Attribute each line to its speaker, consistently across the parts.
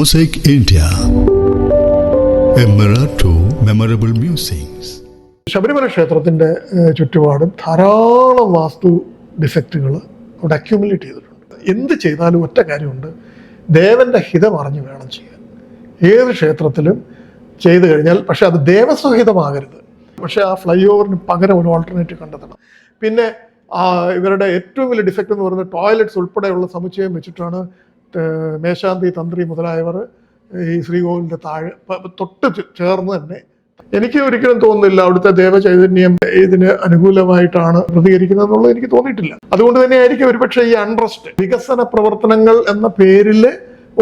Speaker 1: India. A mirror to memorable musings.
Speaker 2: Sabarimala ക്ഷേത്രത്തിന്റെ ഏഹ്, ചുറ്റുപാടും ധാരാളം വാസ്തു ഡിഫക്റ്റുകൾ അവിടെ അക്യൂമുലേറ്റ് ചെയ്തിട്ടുണ്ട്. എന്ത് ചെയ്താലും ഒറ്റ കാര്യമുണ്ട്. ദേവന്റെ ഹിതം അറിഞ്ഞു വേണം ചെയ്യാൻ. ഏത് ക്ഷേത്രത്തിലും ചെയ്തു കഴിഞ്ഞാൽ പക്ഷെ അത് ദേവസ്വഹിതമാകരുത് പക്ഷെ ആ ഫ്ലൈ ഓവറിന് പകരം ഒരു ഓൾട്ടർനേറ്റീവ് കണ്ടെത്തണം. പിന്നെ ഇവരുടെ ഏറ്റവും വലിയ ഡിഫക്റ്റ് എന്ന് പറയുന്നത് ടോയ്ലറ്റ്സ് ഉൾപ്പെടെയുള്ള സമുച്ചയം വെച്ചിട്ടാണ് മേശാന്തി തന്ത്രി മുതലായവർ ഈ ശ്രീകോവിലിന്റെ താഴെ തൊട്ട് ചേർന്ന് തന്നെ. എനിക്ക് ഒരിക്കലും തോന്നുന്നില്ല അവിടുത്തെ ദേവചൈതന്യം ഇതിന് അനുകൂലമായിട്ടാണ് പ്രതികരിക്കുന്നത് എന്നുള്ളത് എനിക്ക് തോന്നിയിട്ടില്ല. അതുകൊണ്ട് തന്നെ ആയിരിക്കും ഒരുപക്ഷെ ഈ അൺട്രസ്റ്റ് വികസന പ്രവർത്തനങ്ങൾ എന്ന പേരിൽ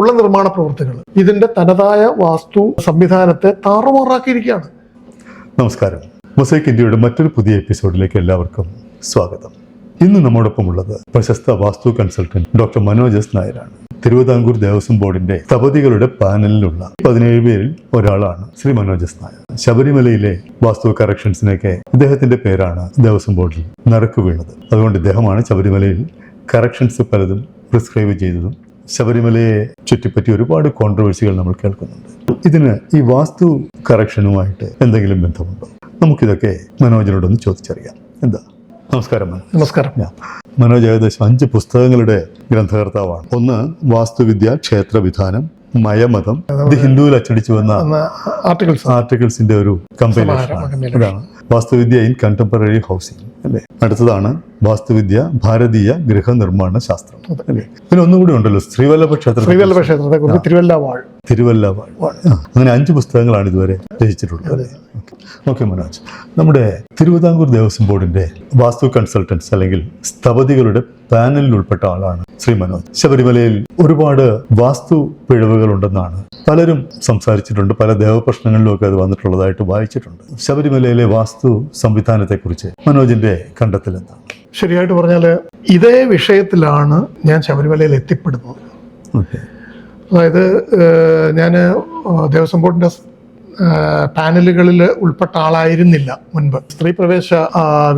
Speaker 2: ഉള്ള നിർമ്മാണ പ്രവർത്തികൾ ഇതിന്റെ തനതായ വാസ്തു സംവിധാനത്തെ താറുമാറാക്കിയിരിക്കുകയാണ്.
Speaker 3: നമസ്കാരം. മൊസൈക്ക് ഇന്ത്യയുടെ മറ്റൊരു പുതിയ എപ്പിസോഡിലേക്ക് എല്ലാവർക്കും സ്വാഗതം. ഇന്ന് നമ്മോടൊപ്പം ഉള്ളത് പ്രശസ്ത vastu consultant doctor Manoj S നായരാണ്. തിരുവിതാംകൂർ ദേവസ്വം ബോർഡിന്റെ സ്ഥപതികളുടെ പാനലിലുള്ള പതിനേഴ് പേരിൽ ഒരാളാണ് ശ്രീ മനോജ് എസ് നായർ. ശബരിമലയിലെ വാസ്തു കറക്ഷൻസിനൊക്കെ ഇദ്ദേഹത്തിന്റെ പേരാണ് ദേവസ്വം ബോർഡിൽ നറുക്ക് വീണത്. അതുകൊണ്ട് ഇദ്ദേഹമാണ് ശബരിമലയിൽ കറക്ഷൻസ് പലതും പ്രിസ്ക്രൈബ് ചെയ്തതും ശബരിമലയെ ചുറ്റിപ്പറ്റി ഒരുപാട് കോൺട്രവേഴ്സികൾ നമ്മൾ കേൾക്കുന്നുണ്ട്. ഇതിന് ഈ വാസ്തു കറക്ഷനുമായിട്ട് എന്തെങ്കിലും ബന്ധമുണ്ടോ? നമുക്കിതൊക്കെ മനോജിനോടൊന്ന് ചോദിച്ചറിയാം. എന്താ? നമസ്കാരം.
Speaker 2: നമസ്കാരം.
Speaker 3: ഞാൻ മനോജ് ഏകദേശം അഞ്ച് പുസ്തകങ്ങളുടെ ഗ്രന്ഥകർത്താവാണ്. ഒന്ന് വാസ്തുവിദ്യ ക്ഷേത്രവിധാനം മയമതം. ഇത് ഹിന്ദുവിൽ അച്ചടിച്ചു വന്ന
Speaker 2: ആർട്ടിക്കിൾസ്
Speaker 3: ആർട്ടിക്കിൾസിന്റെ ഒരു കമ്പൈലേഷൻ ഇതാണ്. വാസ്തുവിദ്യ ഇൻ കണ്ടംപററി ഹൗസിംഗ് അല്ലേ? അടുത്തതാണ് വാസ്തുവിദ്യ ഭാരതീയ ഗൃഹനിർമ്മാണ ശാസ്ത്രം അല്ലേ? പിന്നെ ഒന്നുകൂടി ഉണ്ടല്ലോ ശ്രീവല്ലഭ ക്ഷേത്രം
Speaker 2: ശ്രീവല്ലഭ ക്ഷേത്രത്തെ കുറിച്ച് തിരുവല്ലാവാൾ
Speaker 3: തിരുവല്ലവാൾ അങ്ങനെ അഞ്ച് പുസ്തകങ്ങളാണ് ഇതുവരെ രചിച്ചിട്ടുള്ളത്. അല്ലേ ഓക്കെ. മനോജ്. നമ്മുടെ തിരുവിതാംകൂർ ദേവസ്വം ബോർഡിന്റെ വാസ്തു കൺസൾട്ടൻസ് അല്ലെങ്കിൽ സ്ഥപതികളുടെ പാനലിൽ ഉൾപ്പെട്ട ആളാണ് ശ്രീ മനോജ്. ശബരിമലയിൽ ഒരുപാട് വാസ്തു പിഴവുകൾ ഉണ്ടെന്നാണ് പലരും സംസാരിച്ചിട്ടുണ്ട്. പല ദേവപ്രശ്നങ്ങളിലുമൊക്കെ അത് വന്നിട്ടുള്ളതായിട്ട് വായിച്ചിട്ടുണ്ട്. ശബരിമലയിലെ വാസ്തു സംവിധാനത്തെക്കുറിച്ച് മനോജിന്റെ കണ്ടെത്തൽ എന്താണ്
Speaker 2: ശരിയായിട്ട് പറഞ്ഞാൽ ഇതേ വിഷയത്തിലാണ് ഞാൻ ശബരിമലയിൽ എത്തിപ്പെടുന്നത്. അതായത് ഞാൻ ദേവസ്വം ബോർഡിന്റെ പാനലുകളിൽ ഉൾപ്പെട്ട ആളായിരുന്നില്ല മുൻപ്. സ്ത്രീ പ്രവേശ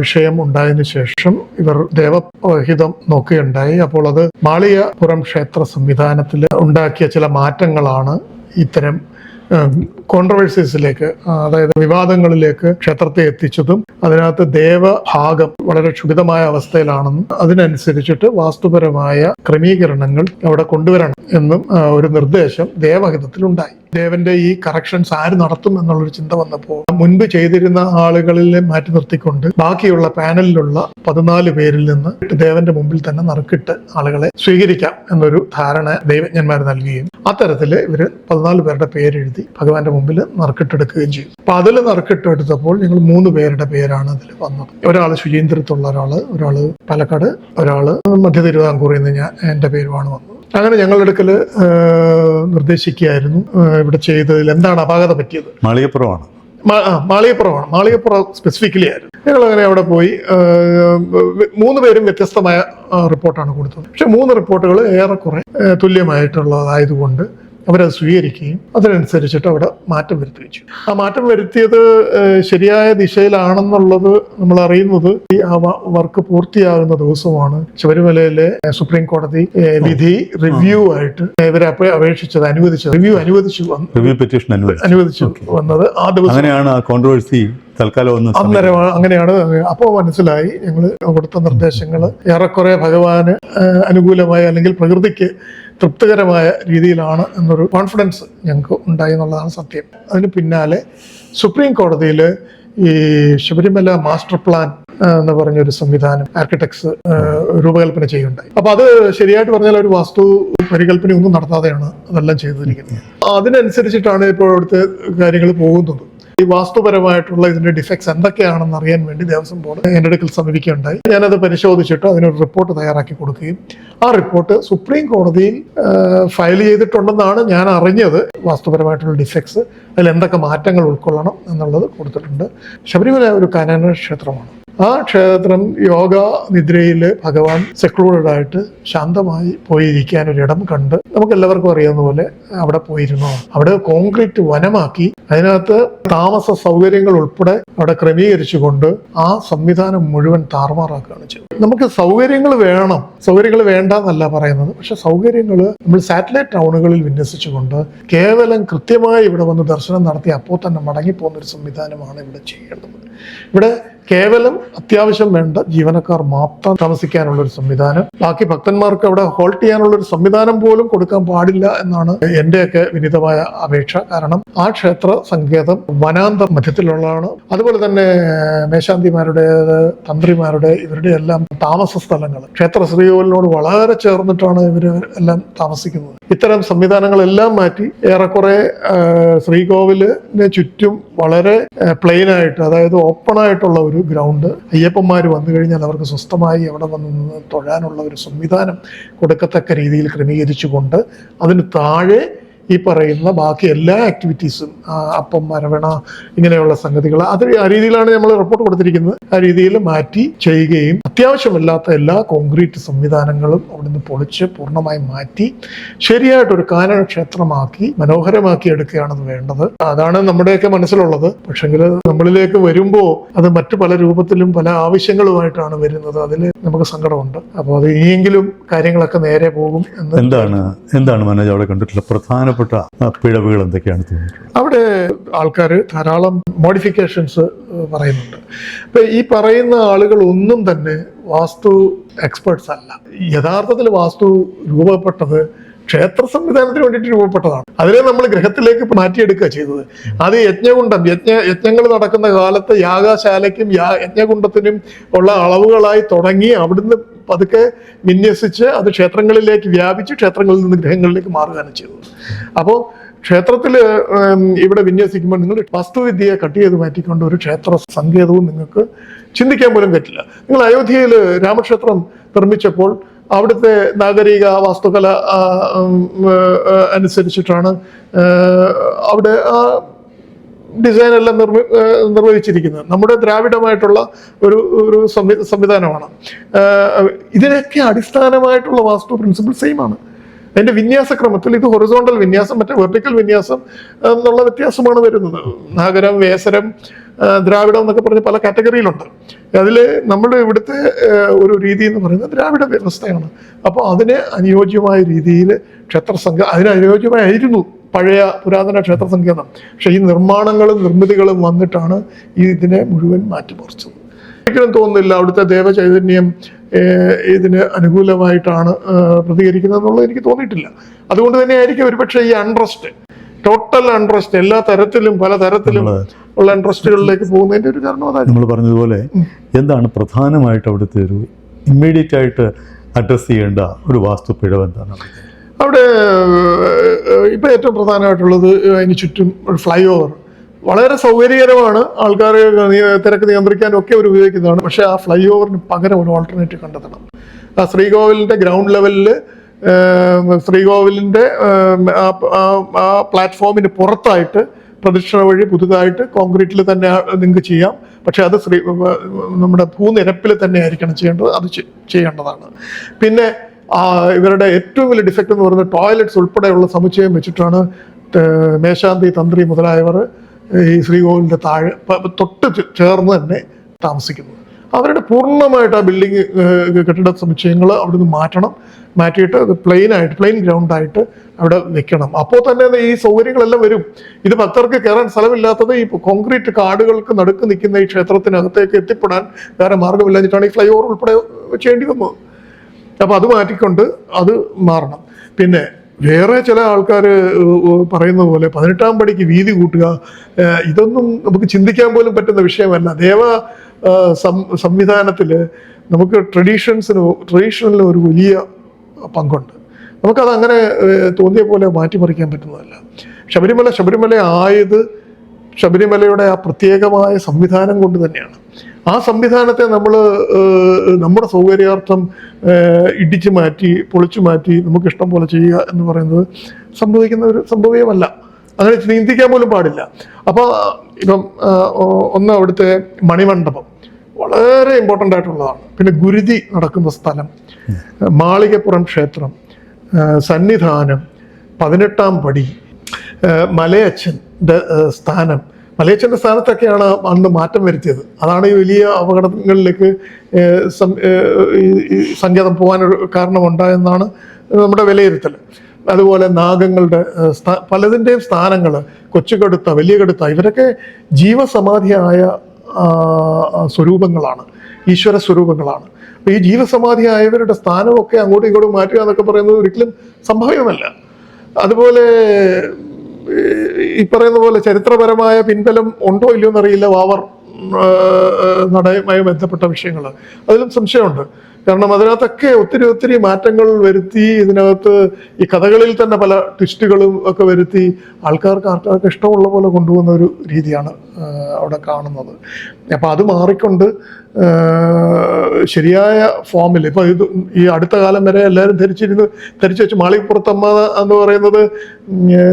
Speaker 2: വിഷയം ഉണ്ടായതിനു ശേഷം ഇവർ ദേവഹിതം നോക്കുകയുണ്ടായി. അപ്പോൾ അത് മാളികപുരം ക്ഷേത്ര സംവിധാനത്തിൽ ഉണ്ടാക്കിയ ചില മാറ്റങ്ങളാണ് ഇത്തരം കോൺട്രവേഴ്സീസിലേക്ക് അതായത് വിവാദങ്ങളിലേക്ക് ക്ഷേത്രത്തെ എത്തിച്ചതും അതിനകത്ത് ദേവഭാഗം വളരെ ക്ഷുഭിതമായ അവസ്ഥയിലാണെന്നും അതിനനുസരിച്ചിട്ട് വാസ്തുപരമായ ക്രമീകരണങ്ങൾ അവിടെ കൊണ്ടുവരണം എന്നും ഒരു നിർദ്ദേശം ദേവഹിതത്തിൽ ഉണ്ടായി ദേവന്റെ ഈ കറക്ഷൻസ് ആര് നടത്തും എന്നുള്ളൊരു ചിന്ത വന്നപ്പോൾ മുൻപ് ചെയ്തിരുന്ന ആളുകളിൽ മാറ്റി നിർത്തിക്കൊണ്ട് ബാക്കിയുള്ള പാനലിലുള്ള പതിനാല് പേരിൽ നിന്ന് ദേവന്റെ മുമ്പിൽ തന്നെ നറുക്കിട്ട് ആളുകളെ സ്വീകരിക്കാം എന്നൊരു ധാരണ ദൈവജ്ഞന്മാർ നൽകുകയും അത്തരത്തിൽ ഇവർ പതിനാല് പേരുടെ പേരെഴുതി ഭഗവാന്റെ മുമ്പിൽ നറുക്കിട്ടെടുക്കുകയും ചെയ്തു. അപ്പൊ അതിൽ നറുക്കിട്ടെടുത്തപ്പോൾ ഞങ്ങൾ മൂന്ന് പേരുടെ പേരാണ് അതിൽ വന്നത്. ഒരാൾ ശുചീന്ദ്രത്തുള്ള ഒരാൾ ഒരാൾ പാലക്കാട് ഒരാൾ മധ്യ തിരുവിതാംകൂറിൽ നിന്ന് ഞാൻ എന്റെ പേരുമാണ് വന്നത്. അങ്ങനെ ഞങ്ങളുടെ അടുക്കൽ നിർദ്ദേശിക്കുകയായിരുന്നു ഇവിടെ ചെയ്തതിൽ എന്താണ് അപാകത പറ്റിയത്.
Speaker 3: മാളികപ്പുറമാണ്.
Speaker 2: മാളികപ്പുറമാണ്. മാളികപ്പുറം സ്പെസിഫിക്കലി ആയിരുന്നു. ഞങ്ങൾ അങ്ങനെ അവിടെ പോയി മൂന്ന് പേരും വ്യത്യസ്തമായ റിപ്പോർട്ടാണ് കൊടുത്തത്. പക്ഷെ മൂന്ന് റിപ്പോർട്ടുകൾ ഏറെക്കുറെ തുല്യമായിട്ടുള്ളതായതുകൊണ്ട് അവരത് സ്വീകരിക്കുകയും അതിനനുസരിച്ചിട്ട് അവിടെ മാറ്റം വരുത്തുകയും ചെയ്യും ആ മാറ്റം വരുത്തിയത് ശരിയായ ദിശയിലാണെന്നുള്ളത് നമ്മൾ അറിയുന്നത് ഈ ആ വർക്ക് പൂർത്തിയാകുന്ന ദിവസമാണ് ശബരിമലയിലെ സുപ്രീം കോടതി വിധി റിവ്യൂ ആയിട്ട് ഇവരെ അപേക്ഷിച്ചത് അനുവദിച്ചത്. റിവ്യൂ അനുവദിച്ചു
Speaker 3: റിവ്യൂ പെറ്റീഷൻ അനുവദിച്ചു.
Speaker 2: വന്നത് ആ ദിവസം.
Speaker 3: അങ്ങനെയാണ് കോൺട്രവേഴ്സി തൽക്കാലം
Speaker 2: അന്നേരം അങ്ങനെയാണ് അപ്പോൾ മനസ്സിലായി ഞങ്ങൾ കൊടുത്ത നിർദ്ദേശങ്ങൾ ഏറെക്കുറെ ഭഗവാന് അനുകൂലമായ അല്ലെങ്കിൽ പ്രകൃതിക്ക് തൃപ്തികരമായ രീതിയിലാണ് എന്നൊരു കോൺഫിഡൻസ് ഞങ്ങൾക്ക് ഉണ്ടായി എന്നുള്ളതാണ് സത്യം. അതിന് പിന്നാലെ സുപ്രീം കോടതിയിൽ ഈ ശബരിമല മാസ്റ്റർ പ്ലാൻ എന്ന് പറഞ്ഞൊരു സംവിധാനം ആർക്കിടെക്ട്സ് രൂപകൽപ്പന ചെയ്യുന്നുണ്ടായി അപ്പൊ അത് ശരിയായിട്ട് പറഞ്ഞാൽ ഒരു വാസ്തു പരികല്പന ഒന്നും നടത്താതെയാണ് അതെല്ലാം ചെയ്തിരിക്കുന്നത് അതിനനുസരിച്ചിട്ടാണ് ഇപ്പോൾ അവിടുത്തെ കാര്യങ്ങൾ പോകുന്നത്. ഈ വാസ്തുപരമായിട്ടുള്ള ഇതിന്റെ ഡിഫക്ട്സ് എന്തൊക്കെയാണെന്ന് അറിയാൻ വേണ്ടി ദേവസ്വം ബോർഡ് എന്റെ അടുക്കൽ സമീപിക്കുകയുണ്ടായി. ഞാനത് പരിശോധിച്ചിട്ട് അതിനൊരു റിപ്പോർട്ട് തയ്യാറാക്കി കൊടുക്കുകയും ആ റിപ്പോർട്ട് സുപ്രീം കോടതിയിൽ ഫയൽ ചെയ്തിട്ടുണ്ടെന്നാണ് ഞാൻ അറിഞ്ഞത്. വാസ്തുപരമായിട്ടുള്ള ഡിഫക്ട്സ് അതിൽ എന്തൊക്കെ മാറ്റങ്ങൾ ഉൾക്കൊള്ളണം എന്നുള്ളത് കൊടുത്തിട്ടുണ്ട്. ശബരിമല ഒരു കനന ക്ഷേത്രമാണ്. ആ ക്ഷേത്രം യോഗ നിദ്രയിൽ ഭഗവാൻ സെക്ലൂഡഡ് ആയിട്ട് ശാന്തമായി പോയിരിക്കാൻ ഒരിടം കണ്ട് നമുക്ക് എല്ലാവർക്കും അറിയാവുന്ന പോലെ അവിടെ പോയിരുന്നു. അവിടെ കോൺക്രീറ്റ് വനമാക്കി. അതിനകത്ത് താമസ സൗകര്യങ്ങൾ ഉൾപ്പെടെ അവിടെ ക്രമീകരിച്ചുകൊണ്ട് ആ സംവിധാനം മുഴുവൻ താറുമാറാക്കുകയാണ് ചെയ്തത്. നമുക്ക് സൗകര്യങ്ങൾ വേണം. സൗകര്യങ്ങൾ വേണ്ട എന്നല്ല പറയുന്നത്. പക്ഷെ സൗകര്യങ്ങൾ നമ്മൾ സാറ്റലൈറ്റ് ടൗണുകളിൽ വിന്യസിച്ചുകൊണ്ട് കേവലം കൃത്യമായി ഇവിടെ വന്ന് ദർശനം നടത്തി അപ്പോൾ തന്നെ മടങ്ങിപ്പോകുന്ന ഒരു സംവിധാനമാണ് ഇവിടെ ചെയ്യേണ്ടത്. ഇവിടെ കേവലം അത്യാവശ്യം വേണ്ട ജീവനക്കാർ മാത്രം താമസിക്കാനുള്ള ഒരു സംവിധാനം. ബാക്കി ഭക്തന്മാർക്ക് അവിടെ ഹോൾട്ട് ചെയ്യാനുള്ള ഒരു സംവിധാനം പോലും കൊടുക്കാൻ പാടില്ല എന്നാണ് എന്റെയൊക്കെ വിനിതമായ അപേക്ഷ. കാരണം ആ ക്ഷേത്ര സങ്കേതം വനാന്തർ മധ്യത്തിലുള്ളതാണ്. അതുപോലെ തന്നെ മേശാന്തിമാരുടെ തന്ത്രിമാരുടെ ഇവരുടെ എല്ലാം താമസ സ്ഥലങ്ങൾ. ക്ഷേത്ര ശ്രീകോവിലിനോട് വളരെ ചേർന്നിട്ടാണ് ഇവർ എല്ലാം താമസിക്കുന്നത്. ഇത്തരം സംവിധാനങ്ങളെല്ലാം മാറ്റി ഏറെക്കുറെ ശ്രീകോവിലിന് ചുറ്റും വളരെ പ്ലെയിനായിട്ട് അതായത് ഓപ്പൺ ആയിട്ടുള്ള ഒരു ഗ്രൗണ്ട്. അയ്യപ്പന്മാർ വന്നു കഴിഞ്ഞാൽ അവർക്ക് സ്വസ്ഥമായി അവിടെ വന്ന് നിന്ന് തൊഴാനുള്ള ഒരു സംവിധാനം കൊടുക്കത്തക്ക രീതിയിൽ ക്രമീകരിച്ചുകൊണ്ട് അതിന് താഴെ ഈ പറയുന്ന ബാക്കി എല്ലാ ആക്ടിവിറ്റീസും അപ്പം മരവണ ഇങ്ങനെയുള്ള സംഗതികൾ അത് ആ രീതിയിലാണ് നമ്മൾ റിപ്പോർട്ട് കൊടുത്തിരിക്കുന്നത്. ആ രീതിയിൽ മാറ്റി ചെയ്യുകയും അത്യാവശ്യമില്ലാത്ത എല്ലാ കോൺക്രീറ്റ് സംവിധാനങ്ങളും അവിടെ നിന്ന് പൊളിച്ച് പൂർണമായി മാറ്റി ശരിയായിട്ടൊരു കാനക്ഷേത്രമാക്കി മനോഹരമാക്കി എടുക്കുകയാണ് വേണ്ടത്. അതാണ് നമ്മുടെയൊക്കെ മനസ്സിലുള്ളത്. പക്ഷെങ്കിൽ നമ്മളിലേക്ക് വരുമ്പോൾ അത് മറ്റു പല രൂപത്തിലും പല ആവശ്യങ്ങളുമായിട്ടാണ് വരുന്നത്. അതിൽ നമുക്ക് സങ്കടമുണ്ട്. അപ്പോൾ അത് ഇനിയെങ്കിലും കാര്യങ്ങളൊക്കെ നേരെ പോകും
Speaker 3: എന്താണ് എന്താണ് മനോജ് അവിടെ കണ്ടിട്ടുള്ള പ്രധാനപ്പെട്ട പിഴവുകൾ എന്തൊക്കെയാണ് തോന്നിയിട്ടുള്ളത്
Speaker 2: അവിടെ ആൾക്കാർ ധാരാളം മോഡിഫിക്കേഷൻസ് പറയുന്നുണ്ട്. അപ്പം ഈ പറയുന്ന ആളുകൾ ഒന്നും തന്നെ വാസ്തു എക്സ്പേർട്സ് അല്ല. യഥാർത്ഥത്തിൽ വാസ്തു രൂപപ്പെട്ടത് ക്ഷേത്ര സംവിധാനത്തിന് വേണ്ടിയിട്ട് രൂപപ്പെട്ടതാണ്. അതിനെ നമ്മൾ ഗ്രഹത്തിലേക്ക് മാറ്റിയെടുക്കുക ചെയ്തത്. അത് യജ്ഞകുണ്ടം. യജ്ഞ യജ്ഞങ്ങൾ നടക്കുന്ന കാലത്ത് യാഗശാലയ്ക്കും യാ യജ്ഞകുണ്ടത്തിനും ഉള്ള അളവുകളായി തുടങ്ങി അവിടുന്ന് പതുക്കെ വിന്യസിച്ച് അത് ക്ഷേത്രങ്ങളിലേക്ക് വ്യാപിച്ച് ക്ഷേത്രങ്ങളിൽ നിന്ന് ഗ്രഹങ്ങളിലേക്ക് മാറുകയാണ് ചെയ്തത് അപ്പോൾ ക്ഷേത്രത്തിൽ ഇവിടെ വിന്യസിക്കുമ്പോൾ നിങ്ങൾ വാസ്തുവിദ്യയെ കട്ട് ചെയ്ത് മാറ്റിക്കൊണ്ട് ഒരു ക്ഷേത്ര സങ്കേതവും നിങ്ങൾക്ക് ചിന്തിക്കാൻ പോലും പറ്റില്ല. നിങ്ങൾ അയോധ്യയിൽ രാമക്ഷേത്രം നിർമ്മിച്ചപ്പോൾ അവിടുത്തെ നാഗരിക വാസ്തുകല അനുസരിച്ചിട്ടാണ് അവിടെ ആ ഡിസൈൻ എല്ലാം നിർമ്മി നിർവഹിച്ചിരിക്കുന്നത്. നമ്മുടെ ദ്രാവിഡമായിട്ടുള്ള ഒരു ഒരു സംവി- സംവിധാനമാണ്. ഇതിനൊക്കെ അടിസ്ഥാനമായിട്ടുള്ള വാസ്തു പ്രിൻസിപ്പിൾ സെയിം ആണ്. അതിന്റെ വിന്യാസക്രമത്തിൽ ഇത് ഹൊറിസോണ്ടൽ വിന്യാസം മറ്റേ വെർട്ടിക്കൽ വിന്യാസം എന്നുള്ള വ്യത്യാസമാണ് വരുന്നത്. നാഗരം വേസരം ദ്രാവിഡം എന്നൊക്കെ പറഞ്ഞ് പല കാറ്റഗറിയിലുണ്ട് അതിൽ നമ്മുടെ ഇവിടുത്തെ ഒരു രീതി എന്ന് പറയുന്നത് ദ്രാവിഡ വ്യവസ്ഥയാണ്. അപ്പോൾ അതിന് അനുയോജ്യമായ രീതിയിൽ ക്ഷേത്ര സംഘ അതിന് അനുയോജ്യമായിരുന്നു. പഴയ പുരാതന ക്ഷേത്ര സങ്കേതം. പക്ഷെ ഈ നിർമ്മാണങ്ങളും നിർമ്മിതികളും വന്നിട്ടാണ് ഈ ഇതിനെ മുഴുവൻ മാറ്റിമറിച്ചത്. ഒരിക്കലും തോന്നുന്നില്ല അവിടുത്തെ ദേവചൈതന്യം ഇതിന് അനുകൂലമായിട്ടാണ് പ്രതികരിക്കുന്നത് എന്നുള്ളത് എനിക്ക് തോന്നിയിട്ടില്ല. അതുകൊണ്ട് തന്നെ ആയിരിക്കും ഒരുപക്ഷെ ഈ അൺട്രസ്റ്റ് ടോട്ടൽ അൺട്രസ്റ്റ് എല്ലാ തരത്തിലും പല തരത്തിലും ഉള്ള അൺട്രസ്റ്റുകളിലേക്ക് പോകുന്നതിന്റെ ഒരു കാരണം അതാണ്
Speaker 3: നമ്മൾ പറഞ്ഞതുപോലെ എന്താണ് പ്രധാനമായിട്ട് അവിടുത്തെ ഒരു ഇമ്മീഡിയറ്റ് ആയിട്ട് അഡ്രസ്സ് ചെയ്യേണ്ട ഒരു വാസ്തു പിഴവ് എന്താണ്?
Speaker 2: അവിടെ ഇപ്പം ഏറ്റവും പ്രധാനമായിട്ടുള്ളത് അതിന് ചുറ്റും ഫ്ലൈ ഓവർ വളരെ സൗകര്യകരമാണ്. ആൾക്കാർ തിരക്ക് നിയന്ത്രിക്കാനും ഒക്കെ അവർ ഉപയോഗിക്കുന്നതാണ്. പക്ഷേ ആ ഫ്ലൈ ഓവറിന് പകരം ഒരു ഓൾട്ടർനേറ്റീവ് കണ്ടെത്തണം. ആ ശ്രീകോവിലിന്റെ ഗ്രൗണ്ട് ലെവലിൽ ശ്രീകോവിലിന്റെ ആ- പ്ലാറ്റ്ഫോമിന് പുറത്തായിട്ട് പ്രദക്ഷിണ വഴി പുതുതായിട്ട് കോൺക്രീറ്റിൽ തന്നെ നിങ്ങൾക്ക് ചെയ്യാം. പക്ഷെ അത് ശ്രീ നമ്മുടെ ഭൂനിരപ്പിൽ തന്നെ ആയിരിക്കണം ചെയ്യേണ്ടത്. അത് ചെയ്യേണ്ടതാണ്. പിന്നെ ഇവരുടെ ഏറ്റവും വലിയ ഡിഫക്റ്റ് എന്ന് പറയുന്നത് ടോയ്ലറ്റ്സ് ഉൾപ്പെടെയുള്ള സമുച്ചയം വെച്ചിട്ടാണ് മേശാന്തി തന്ത്രി മുതലായവർ ഈ ശ്രീകോവിലിന്റെ താഴെ തൊട്ട് ചേർന്ന് തന്നെ താമസിക്കുന്നത്. അവരുടെ പൂർണമായിട്ട് ആ ബിൽഡിങ് കെട്ടിട സമുച്ചയങ്ങൾ അവിടുന്ന് മാറ്റണം. മാറ്റിയിട്ട് അത് പ്ലെയിൻ ആയിട്ട് പ്ലെയിൻ ഗ്രൗണ്ടായിട്ട് അവിടെ വെക്കണം അപ്പോൾ തന്നെ ഈ സൗകര്യങ്ങളെല്ലാം വരും. ഇത് ഭക്തർക്ക് കയറാൻ സ്ഥലമില്ലാത്തത് ഈ കോൺക്രീറ്റ് കാടുകൾക്ക് നടുക്ക് നിൽക്കുന്ന ഈ ക്ഷേത്രത്തിനകത്തേക്ക് എത്തിപ്പെടാൻ വേറെ മാർഗമില്ലാഞ്ഞിട്ടാണ് ഈ ഫ്ലൈ ഓവർ ഉൾപ്പെടെ ചെയ്യേണ്ടി വന്നത് അപ്പൊ അത് മാറ്റിക്കൊണ്ട് അത് മാറണം. പിന്നെ വേറെ ചില ആൾക്കാർ പറയുന്ന പോലെ പതിനെട്ടാം പടിക്ക് വീതി കൂട്ടുക ഇതൊന്നും നമുക്ക് ചിന്തിക്കാൻ പോലും പറ്റുന്ന വിഷയമല്ല. ദേവ സംവിധാനത്തിൽ നമുക്ക് ട്രഡീഷൻസിന് ട്രഡീഷണലിന് ഒരു വലിയ പങ്കുണ്ട്. നമുക്കത് അങ്ങനെ തോന്നിയ പോലെ മാറ്റിമറിക്കാൻ പറ്റുന്നതല്ല. ശബരിമല ശബരിമല ആയത് ശബരിമലയുടെ ആ പ്രത്യേകമായ സംവിധാനം കൊണ്ട് തന്നെയാണ്. ആ സംവിധാനത്തെ നമ്മൾ നമ്മുടെ സൗകര്യാർത്ഥം ഇടിച്ചു മാറ്റി പൊളിച്ചു മാറ്റി നമുക്ക് ഇഷ്ടം പോലെ ചെയ്യുക എന്ന് പറയുന്നത് സംഭവിക്കുന്ന ഒരു സംഭവ്യമല്ല അങ്ങനെ ചിന്തിക്കാൻ പോലും പാടില്ല. അപ്പോൾ ഇപ്പം ഒന്ന് അവിടുത്തെ മണിമണ്ഡപം വളരെ ഇമ്പോർട്ടന്റ് ആയിട്ടുള്ളതാണ്. പിന്നെ ഗുരുതി നടക്കുന്ന സ്ഥലം മാളികപ്പുറം ക്ഷേത്രം സന്നിധാനം പതിനെട്ടാം പടി മലയച്ഛന്റെ സ്ഥാനം മലയച്ചന്റെ സ്ഥാനത്തൊക്കെയാണ് അന്ന് മാറ്റം വരുത്തിയത്. അതാണ് ഈ വലിയ അപകടങ്ങളിലേക്ക് ഏഹ്, പോകാൻ കാരണമുണ്ടായെന്നാണ് നമ്മുടെ വിലയിരുത്തൽ. അതുപോലെ നാഗങ്ങളുടെ പലതിന്റെയും സ്ഥാനങ്ങൾ കൊച്ചുകടുത്ത വലിയ കടുത്ത ഇവരൊക്കെ ജീവസമാധിയായ സ്വരൂപങ്ങളാണ്. ഈശ്വര സ്വരൂപങ്ങളാണ്. അപ്പോൾ ഈ ജീവസമാധിയായവരുടെ സ്ഥാനമൊക്കെ അങ്ങോട്ടും ഇങ്ങോട്ടും മാറ്റുക എന്നൊക്കെ പറയുന്നത് ഒരിക്കലും സംഭവ്യമല്ല അതുപോലെ ഈ- പറയുന്ന പോലെ ചരിത്രപരമായ പിൻബലം ഉണ്ടോ ഇല്ലയോ എന്നറിയില്ല വാവർ നടയുമായി ബന്ധപ്പെട്ട വിഷയങ്ങൾ അതിലും സംശയമുണ്ട്. കാരണം അതിനകത്തൊക്കെ ഒത്തിരി ഒത്തിരി മാറ്റങ്ങൾ വരുത്തി ഇതിനകത്ത് ഈ കഥകളിൽ തന്നെ പല ട്വിസ്റ്റുകളും ഒക്കെ വരുത്തി ആൾക്കാർക്ക് ആൾക്കാർക്ക് ഇഷ്ടമുള്ള പോലെ കൊണ്ടുപോകുന്ന ഒരു രീതിയാണ് അവിടെ കാണുന്നത്. അപ്പം അത് മാറിക്കൊണ്ട് ശരിയായ ഫോമിൽ ഇപ്പൊ ഇത് ഈ അടുത്ത കാലം വരെ എല്ലാവരും ധരിച്ചിരുന്ന് ധരിച്ചു വെച്ച് മാളികപ്പുറത്തമ്മ എന്ന് പറയുന്നത്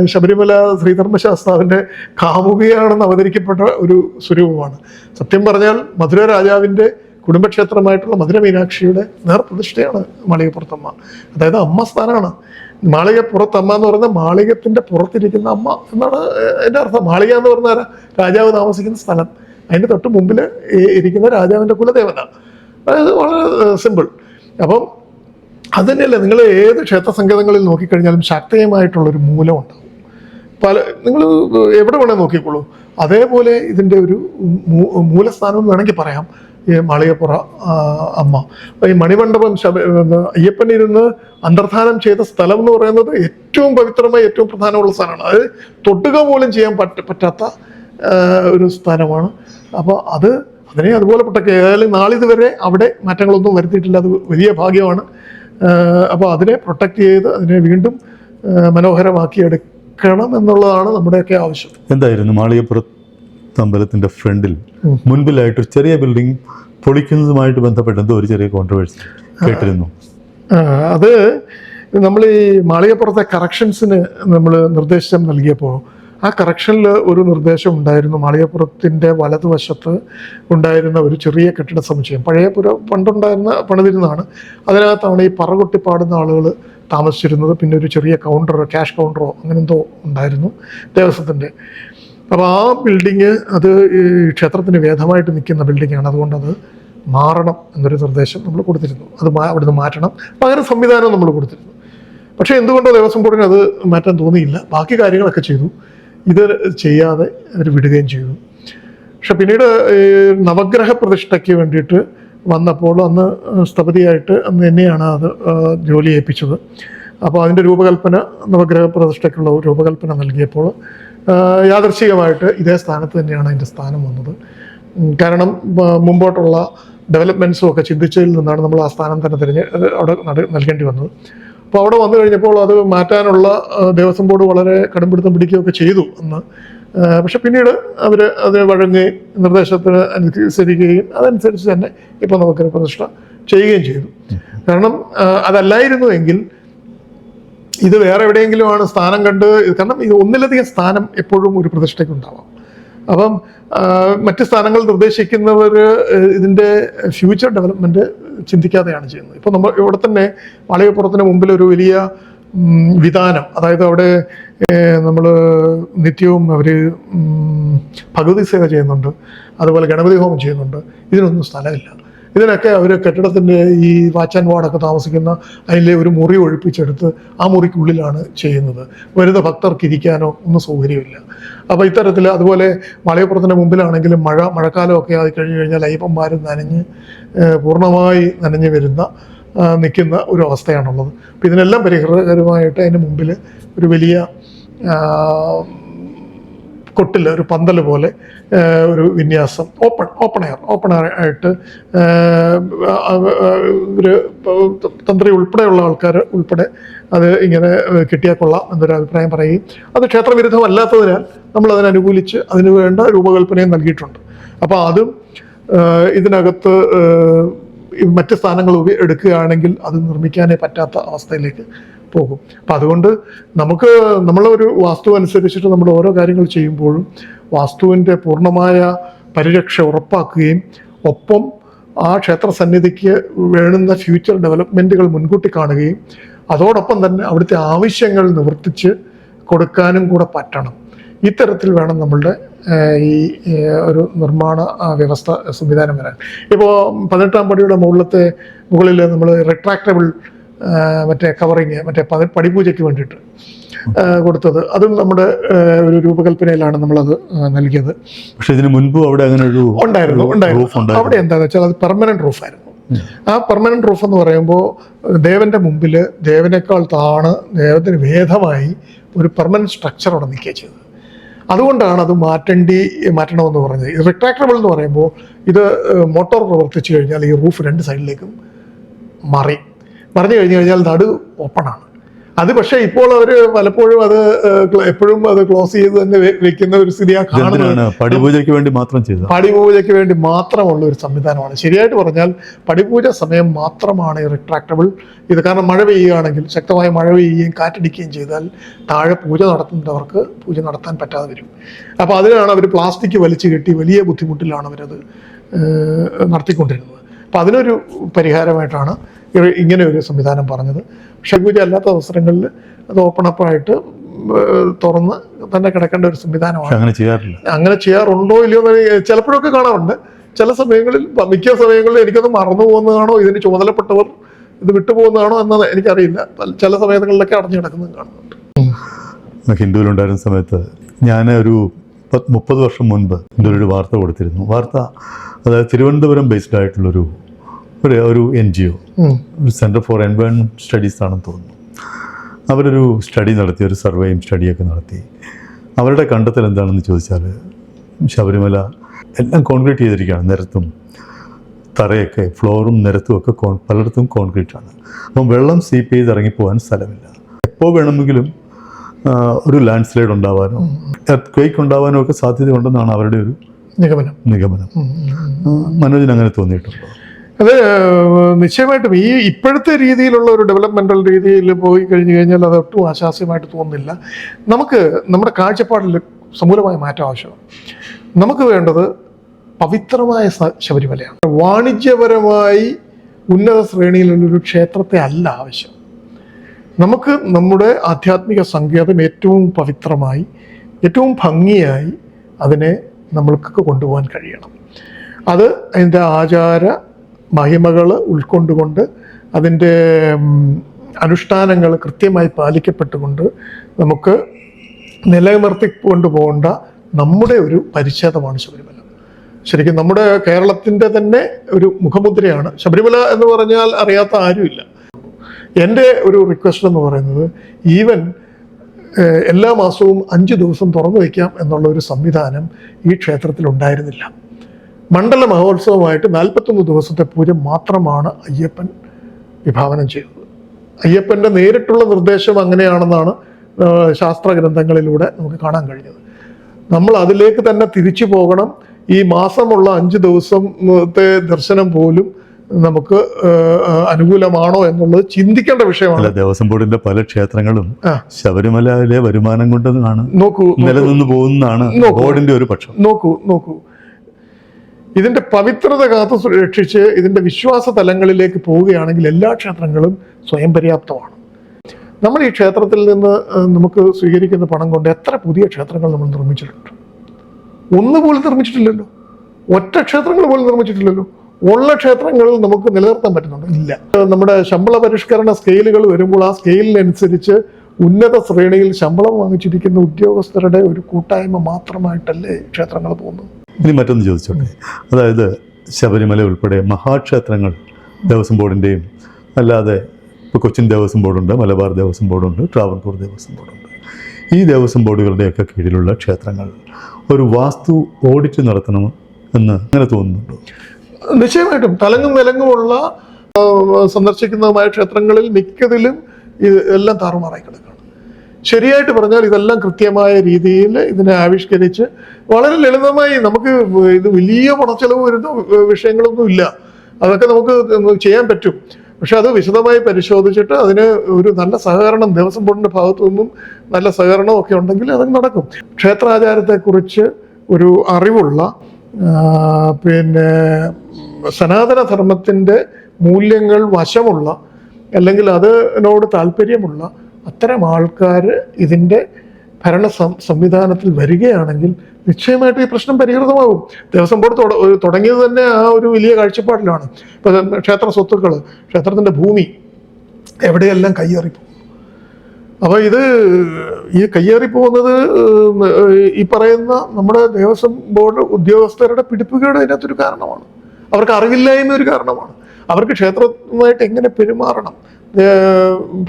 Speaker 2: ശബരിമല ശ്രീധർമ്മശാസ്താവിന്റെ കാമുകിയാണെന്ന് അവതരിക്കപ്പെട്ട ഒരു സ്വരൂപമാണ്. സത്യം പറഞ്ഞാൽ മധുര രാജാവിന്റെ കുടുംബക്ഷേത്രമായിട്ടുള്ള മധുര മീനാക്ഷിയുടെ നേർപ്രതിഷ്ഠയാണ് മാളികപ്പുറത്തമ്മ. അതായത് അമ്മ സ്ഥാനമാണ്. മാളികപ്പുറത്തമ്മ എന്ന് പറയുന്നത് മാളികത്തിന്റെ പുറത്തിരിക്കുന്ന അമ്മ എന്നാണ് എന്റെ അർത്ഥം. മാളിക എന്ന് പറഞ്ഞാൽ രാജാവ് താമസിക്കുന്ന സ്ഥലം. അതിന്റെ തൊട്ട് മുമ്പിൽ ഇരിക്കുന്ന രാജാവിന്റെ കുലദേവത അതായത് വളരെ സിമ്പിൾ. അപ്പം അത് തന്നെയല്ല നിങ്ങൾ ഏത് ക്ഷേത്ര സങ്കേതങ്ങളിൽ നോക്കിക്കഴിഞ്ഞാലും ശക്തമായിട്ടുള്ളൊരു മൂലം ഉണ്ടാവും പല നിങ്ങൾ എവിടെ വേണേൽ നോക്കിക്കോളൂ. അതേപോലെ ഇതിന്റെ ഒരു മൂലസ്ഥാനം എന്ന് വേണമെങ്കിൽ പറയാം. ഈ മാളികപ്പുറ അമ്മ. ഈ മണിമണ്ഡപം ശബ അയ്യപ്പൻ ഇരുന്ന് അന്തർധാനം ചെയ്ത സ്ഥലം എന്ന് പറയുന്നത് ഏറ്റവും പവിത്രമായ ഏറ്റവും പ്രധാനമുള്ള സ്ഥലമാണ്. അത് തൊട്ടുക പോലും ചെയ്യാൻ പറ്റ പറ്റാത്ത ഒരു സ്ഥലമാണ്. അപ്പോൾ അത് അതിനെ അതുപോലെ പെട്ടൊക്കെ ഏതായാലും നാളിതുവരെ അവിടെ മാറ്റങ്ങളൊന്നും വരുത്തിയിട്ടില്ല. അത് വലിയ ഭാഗ്യമാണ്. അപ്പോൾ അതിനെ പ്രൊട്ടക്റ്റ് ചെയ്ത് അതിനെ വീണ്ടും മനോഹരമാക്കിയെടുക്കണം എന്നുള്ളതാണ് നമ്മുടെയൊക്കെ ആവശ്യം.
Speaker 3: എന്തായിരുന്നു മാളികപ്പുറത്ത് അമ്പലത്തിന്റെ ഫ്രണ്ടിൽ മുൻപിലായിട്ട് ചെറിയ ബിൽഡിംഗ് പൊളിക്കുന്നതുമായിട്ട് ബന്ധപ്പെട്ട് എന്തോ ഒരു ചെറിയ കോൺട്രവേഴ്സി കേട്ടിരുന്നു.
Speaker 2: അത് നമ്മൾ ഈ മാളികപ്പുറത്തെ കറക്ഷൻസിന് നമ്മൾ നിർദ്ദേശം നൽകിയപ്പോൾ ആ കറക്ഷനിൽ ഒരു നിർദ്ദേശം ഉണ്ടായിരുന്നു. മാളികപ്പുറത്തിന്റെ വലതുവശത്ത് ഉണ്ടായിരുന്ന ഒരു ചെറിയ കെട്ടിട സമുച്ചയം. പഴയ പുര പണ്ടുണ്ടായിരുന്ന പണിതിരുന്നതാണ്. അതിനകത്താണ് ഈ പറകൊട്ടി പാടുന്ന ആളുകൾ താമസിച്ചിരുന്നത്. പിന്നെ ഒരു ചെറിയ കൗണ്ടറോ ക്യാഷ് കൗണ്ടറോ അങ്ങനെന്തോ ഉണ്ടായിരുന്നു. ദേവസ്വത്തിന്റെ. അപ്പോൾ ആ ബിൽഡിങ് അത് ക്ഷേത്രത്തിന് വേദമായിട്ട് നിൽക്കുന്ന ബിൽഡിങ്ങാണ്. അതുകൊണ്ട് അത് മാറണം എന്നൊരു നിർദ്ദേശം നമ്മൾ കൊടുത്തിരുന്നു. അത് അവിടുന്ന് മാറ്റണം. അങ്ങനെ സംവിധാനം നമ്മൾ കൊടുത്തിരുന്നു. പക്ഷേ എന്തുകൊണ്ടോ ദേവസ്വം ബോർഡിന് അത് മാറ്റാൻ തോന്നിയില്ല. ബാക്കി കാര്യങ്ങളൊക്കെ ചെയ്തു. ഇത് ചെയ്യാതെ അവർ വിടുകയും ചെയ്തു. പക്ഷെ പിന്നീട് നവഗ്രഹ പ്രതിഷ്ഠയ്ക്ക് വേണ്ടിയിട്ട് വന്നപ്പോൾ അന്ന് സ്ഥപതിയായിട്ട് അന്ന് തന്നെയാണ് അത് ജോലി ഏൽപ്പിച്ചത്. അപ്പോൾ അതിന്റെ രൂപകൽപ്പന നവഗ്രഹ പ്രതിഷ്ഠയ്ക്കുള്ള രൂപകൽപ്പന നൽകിയപ്പോൾ ആ, യാദൃശ്ചികമായിട്ട് ഇതേ സ്ഥാനത്ത് തന്നെയാണ് അതിന്റെ സ്ഥാനം വന്നത്. കാരണം മുമ്പോട്ടുള്ള ഡെവലപ്മെന്റ്സും ഒക്കെ ചിന്തിച്ചതിൽ നിന്നാണ് നമ്മൾ ആ സ്ഥാനം തന്നെ തിരഞ്ഞ് അവിടെ നൽകേണ്ടി വന്നത്. അപ്പോൾ അവിടെ വന്നു കഴിഞ്ഞപ്പോൾ അത് മാറ്റാനുള്ള ദേവസ്വം ബോർഡ് വളരെ കടുംപിടുത്തം പിടിക്കുകയൊക്കെ ചെയ്തു അന്ന്. പക്ഷെ പിന്നീട് അവർ അത് വഴങ്ങി നിർദ്ദേശത്തിന് അനുസരിക്കുകയും അതനുസരിച്ച് തന്നെ ഇപ്പോൾ നമുക്ക് പ്രതിഷ്ഠ ചെയ്യുകയും ചെയ്തു. കാരണം അതല്ലായിരുന്നു എങ്കിൽ ഇത് വേറെ എവിടെയെങ്കിലും ആണ് സ്ഥാനം കണ്ട് കാരണം ഇത് ഒന്നിലധികം സ്ഥാനം എപ്പോഴും ഒരു പ്രതിഷ്ഠയ്ക്ക് ഉണ്ടാവാം. അപ്പം മറ്റ് സ്ഥാനങ്ങൾ നിർദ്ദേശിക്കുന്നവർ ഇതിന്റെ ഫ്യൂച്ചർ ഡെവലപ്മെന്റ് ചിന്തിക്കാതെയാണ് ചെയ്യുന്നത്. ഇപ്പോൾ നമ്മൾ ഇവിടെ തന്നെ വളയപ്പുറത്തിന് മുമ്പിൽ ഒരു വലിയ വിധാനം അതായത് അവിടെ നമ്മൾ നിത്യവും അവർ ഭഗവതി സേവ ചെയ്യുന്നുണ്ട്. അതുപോലെ ഗണപതി ഹോമം ചെയ്യുന്നുണ്ട്. ഇതിനൊന്നും സ്ഥലമില്ല ഇതിനൊക്കെ അവർ കെട്ടിടത്തിന്റെ ഈ വാച്ച് ആൻഡ് വാർഡൊക്കെ താമസിക്കുന്ന അതിലെ ഒരു മുറി ഒഴിപ്പിച്ചെടുത്ത് ആ മുറിക്കുള്ളിലാണ് ചെയ്യുന്നത്. വരുന്ന ഭക്തർക്ക് ഇരിക്കാനോ ഒന്നും സൗകര്യമില്ല. അപ്പോൾ ഇത്തരത്തിൽ അതുപോലെ മലയപ്പുറത്തിന്റെ മുമ്പിലാണെങ്കിലും മഴ മഴക്കാലമൊക്കെ ആയി കഴിഞ്ഞു കഴിഞ്ഞാൽ അയ്യപ്പന്മാർ നനഞ്ഞ് പൂർണമായി നനഞ്ഞു വരുന്ന നിൽക്കുന്ന ഒരു അവസ്ഥയാണുള്ളത്. അപ്പോൾ ഇതിനെല്ലാം പരിഹാരകരമായിട്ട് അതിന് മുമ്പിൽ ഒരു വലിയ കൊട്ടിൽ ഒരു പന്തൽ പോലെ ഒരു വിന്യാസം. Open open air open air ആയിട്ട് ഒരു തന്ത്രി ഉൾപ്പെടെയുള്ള ആൾക്കാർ ഉൾപ്പെടെ അത് ഇങ്ങനെ കിട്ടിയാൽ കൊള്ളാം എന്നൊരു അഭിപ്രായം പറയുകയും അത് ക്ഷേത്രവിരുദ്ധമല്ലാത്തതിനാൽ നമ്മൾ അതിനെ അനുകൂലിച്ച് അതിന് വേണ്ട രൂപകൽപ്പനയും നൽകിയിട്ടുണ്ട്. അപ്പോൾ അതും ഇതിനകത്ത് മറ്റ് സ്ഥാനങ്ങൾ എടുക്കുകയാണെങ്കിൽ അത് നിർമ്മിക്കാനേ പറ്റാത്ത അവസ്ഥയിലേക്ക് പോകും. അപ്പം അതുകൊണ്ട് നമുക്ക് നമ്മളൊരു വാസ്തു അനുസരിച്ചിട്ട് നമ്മൾ ഓരോ കാര്യങ്ങൾ ചെയ്യുമ്പോഴും വാസ്തുവിന്റെ പൂർണമായ പരിരക്ഷ ഉറപ്പാക്കുകയും ഒപ്പം ആ ക്ഷേത്ര സന്നിധിക്ക് വേണുന്ന ഫ്യൂച്ചർ ഡെവലപ്മെന്റുകൾ മുൻകൂട്ടി കാണുകയും അതോടൊപ്പം തന്നെ അവിടുത്തെ ആവശ്യങ്ങൾ നിവർത്തിച്ച് കൊടുക്കാനും കൂടെ പറ്റണം. ഇത്തരത്തിൽ വേണം നമ്മളുടെ ഈ ഒരു നിർമ്മാണ വ്യവസ്ഥ സംവിധാനം വരാൻ. ഇപ്പോൾ പതിനെട്ടാം പടിയുടെ മുകളിലത്തെ മുകളിൽ നമ്മൾ റിട്രാക്റ്റബിൾ മറ്റേ കവറിങ് മറ്റേ പതി- പടിപൂജയ്ക്ക് വേണ്ടിയിട്ട് കൊടുത്തത്. അതും നമ്മുടെ ഒരു രൂപകൽപ്പനയിലാണ് നമ്മളത് നൽകിയത്.
Speaker 3: പക്ഷെ ഇതിന് മുൻപ് അവിടെ അങ്ങനെ ഒരു
Speaker 2: ഉണ്ടായിരുന്നു ഉണ്ടായിരുന്നു. അവിടെ എന്താണെന്ന് വെച്ചാൽ അത് പെർമനന്റ് റൂഫായിരുന്നു ആ പെർമനന്റ് റൂഫ് എന്ന് പറയുമ്പോൾ ദേവന്റെ മുമ്പിൽ ദേവനേക്കാൾ താണ് ദേവത്തിന് ഭേദമായി ഒരു പെർമനന്റ് സ്ട്രക്ചർ അവിടെ നിൽക്കുക ചെയ്തത്. അതുകൊണ്ടാണ് അത് മാറ്റേണ്ടി മാറ്റണമെന്ന് പറഞ്ഞത്. ഇത് റിട്രാക്ടബിൾ എന്ന് പറയുമ്പോൾ ഇത് മോട്ടോർ പ്രവർത്തിച്ചു കഴിഞ്ഞാൽ ഈ റൂഫ് രണ്ട് സൈഡിലേക്കും മറി. മറിഞ്ഞു കഴിഞ്ഞു കഴിഞ്ഞാൽ നടു ഓപ്പണാണ് അത് പക്ഷേ ഇപ്പോൾ അവർ പലപ്പോഴും അത് എപ്പോഴും അത് ക്ലോസ് ചെയ്ത് തന്നെ വെക്കുന്ന ഒരു സ്ഥിതിയാണ് കാണുന്നത്.
Speaker 3: പടിപൂജയ്ക്ക് വേണ്ടി മാത്രം ചെയ്ത്?
Speaker 2: പടിപൂജയ്ക്ക് വേണ്ടി മാത്രമുള്ള ഒരു സംവിധാനമാണ്. ശരിയായിട്ട് പറഞ്ഞാൽ പടിപൂജ സമയം മാത്രമാണ് റിട്രാക്റ്റബിൾ ഇത് കാരണം മഴ പെയ്യുകയാണെങ്കിൽ ശക്തമായ മഴ പെയ്യുകയും കാറ്റടിക്കുകയും ചെയ്താൽ താഴെ പൂജ നടത്തുന്നവർക്ക് പൂജ നടത്താൻ പറ്റാതെ വരും. അപ്പോൾ അതിനാണ് അവർ പ്ലാസ്റ്റിക് വലിച്ചു കെട്ടി വലിയ ബുദ്ധിമുട്ടിലാണ് അവരത് നടത്തിക്കൊണ്ടിരുന്നത്. അപ്പോൾ അതിനൊരു പരിഹാരമായിട്ടാണ് ഇങ്ങനെ ഒരു സംവിധാനം പറഞ്ഞത്. പക്ഷേ പൂജ അല്ലാത്ത അവസരങ്ങളിൽ അത് ഓപ്പൺ അപ്പായിട്ട് തുറന്ന് തന്നെ കിടക്കേണ്ട ഒരു സംവിധാനമാണ്.
Speaker 3: അങ്ങനെ ചെയ്യാറില്ല.
Speaker 2: അങ്ങനെ ചെയ്യാറുണ്ടോ ഇല്ലയോ എന്ന് ചിലപ്പോഴൊക്കെ കാണാറുണ്ട്. ചില സമയങ്ങളിൽ മിക്ക സമയങ്ങളിൽ എനിക്കത് മറന്നു പോകുന്നതാണോ ഇതിന് ചുമതലപ്പെട്ടവർ ഇത് വിട്ടുപോകുന്നതാണോ എന്നത് എനിക്കറിയില്ല. ചില സമയങ്ങളിലൊക്കെ അടഞ്ഞു കിടക്കുന്നത് കാണുന്നുണ്ട്.
Speaker 3: ഹിന്ദുവിലുണ്ടായിരുന്ന സമയത്ത് ഞാൻ ഒരു മുപ്പത് വർഷം മുൻപ് ഹിന്ദുവിലൊരു വാർത്ത കൊടുത്തിരുന്നു. വാർത്ത അതായത് തിരുവനന്തപുരം ബേസ്ഡ് ആയിട്ടുള്ളൊരു ഒരു ഒരു എൻ ജി ഒ ഒരു സെന്റർ ഫോർ എൻവയോൺമെന്റ് സ്റ്റഡീസ് ആണെന്ന് തോന്നുന്നു. അവരൊരു സ്റ്റഡി നടത്തി ഒരു സർവേയും സ്റ്റഡിയൊക്കെ നടത്തി. അവരുടെ കണ്ടെത്തൽ എന്താണെന്ന് ചോദിച്ചാൽ ശബരിമല എല്ലാം കോൺക്രീറ്റ് ചെയ്തിരിക്കുകയാണ് നിരത്തും. തറയൊക്കെ ഫ്ലോറും നിരത്തും ഒക്കെ കോൺ പലയിടത്തും കോൺക്രീറ്റ് ആണ്. അപ്പം വെള്ളം സീപ്പ് ചെയ്ത് ഇറങ്ങിപ്പോകാൻ സ്ഥലമില്ല. എപ്പോൾ വേണമെങ്കിലും ഒരു ലാൻഡ് സ്ലൈഡ് ഉണ്ടാവാനോ എർത്ത് ക്വേക്ക് ഉണ്ടാവാനോ ഒക്കെ സാധ്യതയുണ്ടെന്നാണ് അവരുടെ ഒരു
Speaker 2: നിഗമനം.
Speaker 3: നിഗമനം. മനോജിന് അങ്ങനെ തോന്നിയിട്ടുണ്ടോ?
Speaker 2: അത് നിശ്ചയമായിട്ടും ഈ ഇപ്പോഴത്തെ രീതിയിലുള്ള ഒരു ഡെവലപ്മെന്റൽ രീതിയിൽ പോയി കഴിഞ്ഞു കഴിഞ്ഞാൽ അത് ഒട്ടും ആശാസ്യമായിട്ട് തോന്നുന്നില്ല. നമുക്ക് നമ്മുടെ കാഴ്ചപ്പാടിൽ സമൂലമായ മാറ്റം ആവശ്യമാണ്. നമുക്ക് വേണ്ടത് പവിത്രമായ ശബരിമലയാണ്. വാണിജ്യപരമായി ഉന്നത ശ്രേണിയിലുള്ളൊരു ക്ഷേത്രത്തെ അല്ല ആവശ്യം. നമുക്ക് നമ്മുടെ ആധ്യാത്മിക സങ്കേതം ഏറ്റവും പവിത്രമായി ഏറ്റവും ഭംഗിയായി അതിനെ നമ്മൾക്ക് കൊണ്ടുപോകാൻ കഴിയണം. അത് അതിന്റെ ആചാര മഹിമകൾ ഉൾക്കൊണ്ടുകൊണ്ട് അതിന്റെ അനുഷ്ഠാനങ്ങൾ കൃത്യമായി പാലിക്കപ്പെട്ടുകൊണ്ട് നമുക്ക് നിലനിർത്തിക്കൊണ്ട് പോകേണ്ട നമ്മുടെ ഒരു പരിച്ഛേദമാണ് ശബരിമല. ശരിക്കും നമ്മുടെ കേരളത്തിന്റെ തന്നെ ഒരു മുഖമുദ്രയാണ്. ശബരിമല എന്ന് പറഞ്ഞാൽ അറിയാത്ത ആരുമില്ല. എന്റെ ഒരു റിക്വസ്റ്റ് എന്ന് പറയുന്നത് ഈവൻ എല്ലാ മാസവും അഞ്ച് ദിവസം തുറന്നു വയ്ക്കാം എന്നുള്ള ഒരു സംവിധാനം ഈ ക്ഷേത്രത്തിൽ ഉണ്ടായിരുന്നില്ല മണ്ഡല മഹോത്സവമായിട്ട് നാൽപ്പത്തൊന്ന് ദിവസത്തെ പൂജ മാത്രമാണ് അയ്യപ്പൻ വിഭാവനം ചെയ്തത്. അയ്യപ്പന്റെ നേരിട്ടുള്ള നിർദ്ദേശം അങ്ങനെയാണെന്നാണ് ശാസ്ത്ര ഗ്രന്ഥങ്ങളിലൂടെ നമുക്ക് കാണാൻ കഴിഞ്ഞത്. നമ്മൾ അതിലേക്ക് തന്നെ തിരിച്ചു പോകണം. ഈ മാസമുള്ള അഞ്ച് ദിവസത്തെ ദർശനം പോലും നമുക്ക് അനുകൂലമാണോ എന്നുള്ളത് ചിന്തിക്കേണ്ട വിഷയമാണ്.
Speaker 3: ദേവസ്വം ബോർഡിന്റെ പല ക്ഷേത്രങ്ങളും ശബരിമലയിലെ വരുമാനം കൊണ്ടാണ്
Speaker 2: നോക്കൂ
Speaker 3: നിലനിന്ന് പോകുന്നതാണ് ബോർഡിന്റെ ഒരു പക്ഷം.
Speaker 2: നോക്കൂ നോക്കൂ. ഇതിന്റെ പവിത്രത കാത്തു രക്ഷിച്ച് ഇതിന്റെ വിശ്വാസ തലങ്ങളിലേക്ക് പോവുകയാണെങ്കിൽ എല്ലാ ക്ഷേത്രങ്ങളും സ്വയം പര്യാപ്തമാണ്. നമ്മൾ ഈ ക്ഷേത്രത്തിൽ നിന്ന് നമുക്ക് സ്വീകരിക്കുന്ന പണം കൊണ്ട് എത്ര പുതിയ ക്ഷേത്രങ്ങൾ നമ്മൾ നിർമ്മിച്ചിട്ടുണ്ട്. ഒന്ന് പോലും നിർമ്മിച്ചിട്ടില്ലല്ലോ. ഒറ്റ ക്ഷേത്രങ്ങൾ പോലും നിർമ്മിച്ചിട്ടില്ലല്ലോ. ഉള്ള ക്ഷേത്രങ്ങൾ നമുക്ക് നിലനിർത്താൻ പറ്റുന്നുണ്ട്. ഇല്ല. നമ്മുടെ ശമ്പള പരിഷ്കരണ സ്കെയിലുകൾ വരുമ്പോൾ ആ സ്കെയിലിനനുസരിച്ച് ഉന്നത ശ്രേണിയിൽ ശമ്പളം വാങ്ങിച്ചിരിക്കുന്ന ഉദ്യോഗസ്ഥരുടെ ഒരു കൂട്ടായ്മ മാത്രമായിട്ടല്ലേ ക്ഷേത്രങ്ങൾ പോകുന്നത്.
Speaker 3: ഇനി മറ്റൊന്ന് ചോദിച്ചോട്ടെ? അതായത് ശബരിമല ഉൾപ്പെടെ മഹാക്ഷേത്രങ്ങൾ ദേവസ്വം ബോർഡിന്റെയും അല്ലാതെ ഇപ്പോൾ കൊച്ചിൻ ദേവസ്വം ബോർഡുണ്ട് മലബാർ ദേവസ്വം ബോർഡുണ്ട് ട്രാവൻകൂർ ദേവസ്വം ബോർഡുണ്ട്. ഈ ദേവസ്വം ബോർഡുകളുടെയൊക്കെ കീഴിലുള്ള ക്ഷേത്രങ്ങൾ ഒരു വാസ്തു ഓഡിറ്റ് നടത്തണം എന്ന് അങ്ങനെ തോന്നുന്നുണ്ടോ?
Speaker 2: നിശ്ചയമായിട്ടും. തലങ്ങും വിലങ്ങുമുള്ള സന്ദർശിക്കുന്നതുമായ ക്ഷേത്രങ്ങളിൽ മിക്കതിലും എല്ലാം താറുമാറായി കിടക്കുകയാണ് ശരിയായിട്ട് പറഞ്ഞാൽ ഇതെല്ലാം കൃത്യമായ രീതിയിൽ ഇതിനെ ആവിഷ്കരിച്ച് വളരെ ലളിതമായി നമുക്ക് ഇത് വലിയ പണച്ചെലവ് വരുന്ന വിഷയങ്ങളൊന്നും ഇല്ല. അതൊക്കെ നമുക്ക് ചെയ്യാൻ പറ്റും. പക്ഷെ അത് വിശദമായി പരിശോധിച്ചിട്ട് അതിന് ഒരു നല്ല സഹകരണം ദേവസ്വം ബോർഡിന്റെ ഭാഗത്തു നിന്നും നല്ല സഹകരണം ഒക്കെ ഉണ്ടെങ്കിൽ അത് നടക്കും. ക്ഷേത്രാചാരത്തെക്കുറിച്ച് ഒരു അറിവുള്ള പിന്നെ സനാതന ധർമ്മത്തിന്റെ മൂല്യങ്ങൾ വശമുള്ള അല്ലെങ്കിൽ അതിനോട് താല്പര്യമുള്ള അത്തരം ആൾക്കാർ ഇതിന്റെ ഭരണ സംവിധാനത്തിൽ വരികയാണെങ്കിൽ നിശ്ചയമായിട്ട് ഈ പ്രശ്നം പരിഹൃതമാകും. ദേവസ്വം ബോർഡ് തുട- തുടങ്ങിയത് തന്നെ ആ ഒരു വലിയ കാഴ്ചപ്പാടിലാണ്. ഇപ്പോൾ ക്ഷേത്ര സ്വത്തുക്കൾ ക്ഷേത്രത്തിന്റെ ഭൂമി എവിടെയെല്ലാം കയ്യേറിപ്പോകും അപ്പോൾ ഇത് ഈ കയ്യേറി പോകുന്നത് ഈ പറയുന്ന നമ്മുടെ ദേവസ്വം ബോർഡ് ഉദ്യോഗസ്ഥരുടെ പിടിപ്പുകേട് അതിനകത്തൊരു കാരണമാണ്. അവർക്ക് അറിവില്ലായ്മ ഒരു കാരണമാണ്. അവർക്ക് ക്ഷേത്രവുമായിട്ട് എങ്ങനെ പെരുമാറണം?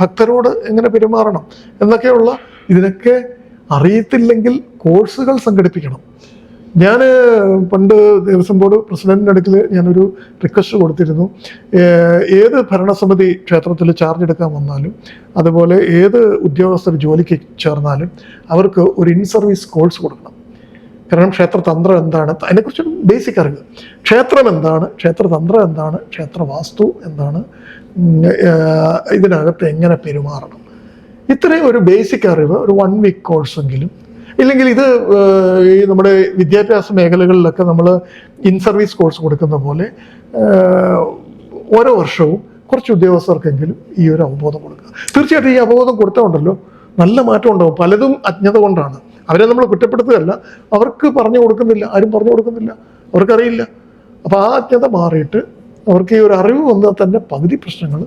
Speaker 2: ഭക്തരോട് എങ്ങനെ പെരുമാറണം? എന്നൊക്കെയുള്ള ഇതിനൊക്കെ അറിയത്തില്ലെങ്കിൽ കോഴ്സുകൾ സംഘടിപ്പിക്കണം. ഞാൻ പണ്ട് ദേവസ്വം ബോർഡ് പ്രസിഡന്റിന്റെ അടുക്കൽ ഞാനൊരു റിക്വസ്റ്റ് കൊടുത്തിരുന്നു. ഏത് ഭരണസമിതി ക്ഷേത്രത്തിൽ ചാർജ് എടുക്കാൻ വന്നാലും അതുപോലെ ഏത് ഉദ്യോഗസ്ഥർ ജോലിക്ക് ചേർന്നാലും അവർക്ക് ഒരു ഇൻ സർവീസ് കോഴ്സ് കൊടുക്കണം. കാരണം ക്ഷേത്രതന്ത്രം എന്താണ്? അതിനെക്കുറിച്ച് ബേസിക് അറിവ്. ക്ഷേത്രം എന്താണ്? ക്ഷേത്രതന്ത്രം എന്താണ്? ക്ഷേത്രവാസ്തു എന്താണ്? ഇതിനകത്ത് എങ്ങനെ പെരുമാറണം? ഇത്രയും ഒരു ബേസിക് അറിവ് ഒരു വൺ വീക്ക് കോഴ്സെങ്കിലും ഇല്ലെങ്കിൽ ഇത് ഈ നമ്മുടെ വിദ്യാഭ്യാസ മേഖലകളിലൊക്കെ നമ്മൾ ഇൻ സർവീസ് കോഴ്സ് കൊടുക്കുന്ന പോലെ ഓരോ വർഷവും കുറച്ച് ഉദ്യോഗസ്ഥർക്കെങ്കിലും ഈ ഒരു അവബോധം കൊടുക്കുക. തീർച്ചയായിട്ടും ഈ അവബോധം കൊടുത്തോണ്ടല്ലോ നല്ല മാറ്റം ഉണ്ടാവും. പലതും അജ്ഞത കൊണ്ടാണ്. അവരെ നമ്മൾ കുറ്റപ്പെടുത്തുകയല്ല. അവർക്ക് പറഞ്ഞു കൊടുക്കുന്നില്ല ആരും പറഞ്ഞു കൊടുക്കുന്നില്ല അവർക്കറിയില്ല. അപ്പോൾ ആ അജ്ഞത മാറിയിട്ട് അവർക്ക് ഈ ഒരു അറിവ് വന്നാൽ തന്നെ പകുതി പ്രശ്നങ്ങൾ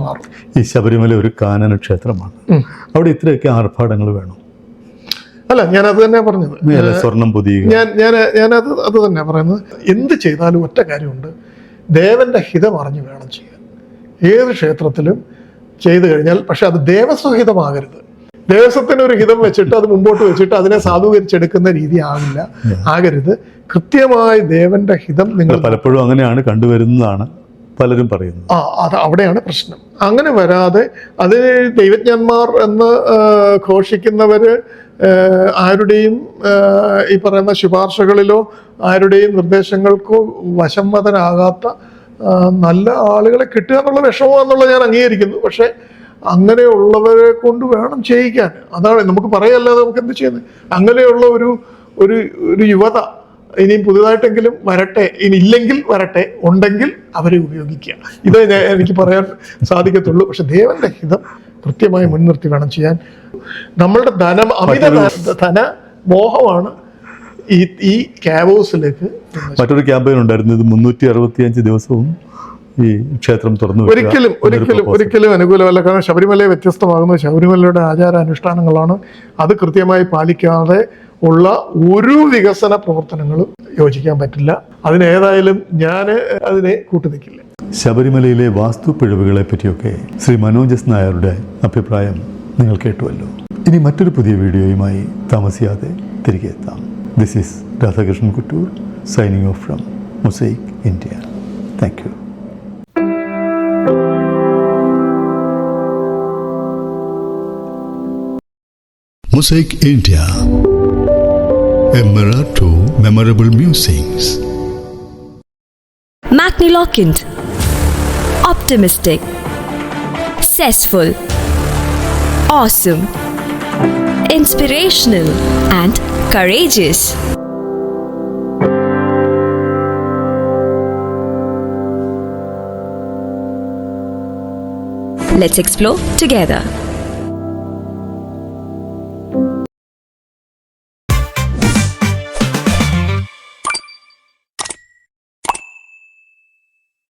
Speaker 2: മാറും.
Speaker 3: ഈ ശബരിമല ഒരു കാനന ക്ഷേത്രമാണ് അവിടെ ഇത്രയൊക്കെ ആർഭാടങ്ങൾ വേണം?
Speaker 2: അല്ല ഞാൻ അത് തന്നെ പറഞ്ഞത്
Speaker 3: സ്വർണം പുതിയ
Speaker 2: ഞാൻ ഞാൻ ഞാനത് അത് തന്നെ പറയുന്നത്. എന്ത് ചെയ്താലും ഒറ്റ കാര്യമുണ്ട്. ദേവന്റെ ഹിതം അറിഞ്ഞു വേണം ചെയ്യാൻ. ഏത് ക്ഷേത്രത്തിലും ചെയ്തു കഴിഞ്ഞാൽ പക്ഷെ അത് ദേവസ്വഹിതമാകരുത്. ദേവസ്വത്തിന് ഒരു ഹിതം വെച്ചിട്ട് അത് മുമ്പോട്ട് വെച്ചിട്ട് അതിനെ സാധൂകരിച്ചെടുക്കുന്ന രീതി ആവില്ല. ആകരുത്. കൃത്യമായി ദേവന്റെ ഹിതം നിങ്ങൾ
Speaker 3: പലപ്പോഴും അങ്ങനെയാണ് കണ്ടുവരുന്നതാണ് പലരും പറയുന്നത്.
Speaker 2: ആ അത് അവിടെയാണ് പ്രശ്നം. അങ്ങനെ വരാതെ അത് ദൈവജ്ഞന്മാർ എന്ന് ഘോഷിക്കുന്നവര് ആരുടെയും ഈ പറയുന്ന ശുപാർശകളിലോ ആരുടെയും നിർദ്ദേശങ്ങൾക്കോ വശംവതനാകാത്ത നല്ല ആളുകളെ കിട്ടുക എന്നുള്ള വിഷമമാണെന്നുള്ളത് ഞാൻ അംഗീകരിക്കുന്നു. പക്ഷേ അങ്ങനെയുള്ളവരെ കൊണ്ട് വേണം ചെയ്യിക്കാൻ. അതാണ് നമുക്ക് പറയല്ലാതെ നമുക്ക് എന്ത് ചെയ്യുന്നത്? അങ്ങനെയുള്ള ഒരു ഒരു ഒരു യുവത ഇനിയും പുതുതായിട്ടെങ്കിലും വരട്ടെ ഇനി ഇല്ലെങ്കിൽ വരട്ടെ ഉണ്ടെങ്കിൽ അവരെ ഉപയോഗിക്കുക. ഇതേ എനിക്ക് പറയാൻ സാധിക്കത്തുള്ളൂ. പക്ഷെ ദേവന്റെ ഹിതം കൃത്യമായി മുൻനിർത്തി വേണം ചെയ്യാൻ. നമ്മളുടെ ധനം അമിത ധന- ധന മോഹമാണ് ഈ ഈ ക്യാബോസിലേക്ക്
Speaker 3: മറ്റൊരു ക്യാമ്പയിൻ ഉണ്ടായിരുന്നു. ഇത് മുന്നൂറ്റി അറുപത്തിയഞ്ച് ദിവസവും ഈ ക്ഷേത്രം തുറന്നു
Speaker 2: ഒരിക്കലും ഒരിക്കലും ഒരിക്കലും അനുകൂലമല്ല. കാരണം ശബരിമലയെ വ്യത്യസ്തമാകുന്നത് ശബരിമലയുടെ ആചാര അനുഷ്ഠാനങ്ങളാണ് അത് കൃത്യമായി പാലിക്കാതെ ഉള്ള ഒരു വികസന പ്രവർത്തനങ്ങളും യോജിക്കാൻ പറ്റില്ല. അതിനേതായാലും ഞാൻ അതിനെ കൂട്ടുനിൽക്കില്ല.
Speaker 3: ശബരിമലയിലെ വാസ്തു പിഴവുകളെ പറ്റിയൊക്കെ ശ്രീ മനോജ് എസ് നായരുടെ അഭിപ്രായം നിങ്ങൾ കേട്ടുവല്ലോ. ഇനി മറ്റൊരു പുതിയ വീഡിയോയുമായി താമസിയാതെ തിരികെ എത്താം. This is Radhakrishnan Kuttoor signing off from mosaic India thank you
Speaker 1: Mosaic India. a Emirato Memorable Musings.
Speaker 4: Macniloquent. Optimistic. successful, Awesome. Inspirational and courageous. Let's explore together.